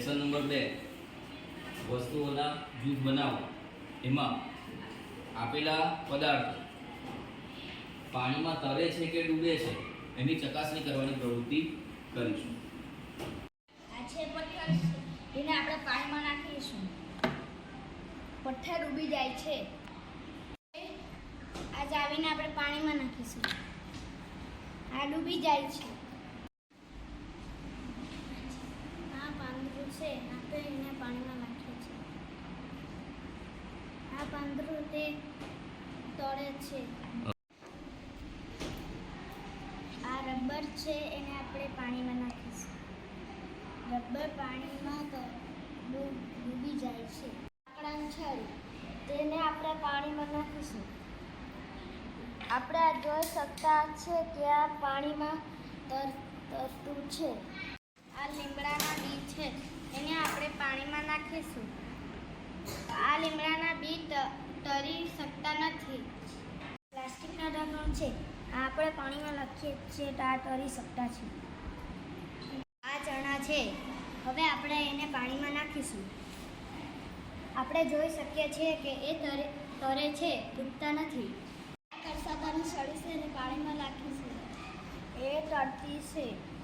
Lesson number બે. વસ્તુઓના જૂથ બનાવો. એમાં આપેલા પદાર્થો પાણીમાં તરે છે કે ડૂબે છે, એની ચકાસણી કરવાની પ્રવૃત્તિ કરીશું. આ છે પથ્થર એને આપણે પાણીમાં નાખીશું. પથ્થર ડૂબી જાય છે. આ જાવીને આપણે પાણીમાં નાખીશું. આ ડૂબી જાય છે આ પાંદડું છે આપણે એને પાણીમાં નાખીએ છીએ આ પાંદરું તે તળે છે. આ રબર છે, એને આપણે પાણીમાં નાખીશું. રબર પાણીમાં તો ડૂબી જાય છે. લાકડાની છડી તેને આપણે પાણીમાં નાખીશું. આપણે આ જોઈ શકતા છે કે આ પાણીમાં તર તરતું છે. આ લીમડાના બી છે એને આપણે નાખીશું આ લીમડાના બી તરી શકતા નથી. પ્લાસ્ટિકના ઢાંકણ છે. આ આપણે પાણીમાં લખીએ છીએ તો આ તરી શકતા છે. આ ચણા છે. હવે આપણે એને પાણીમાં નાખીશું. આપણે જોઈ શકીએ છીએ કે એ તરે તરે છે, ડૂબતા નથી. કરસાતાની સળી છે એને પાણીમાં નાખીશું. એ તરતી છે.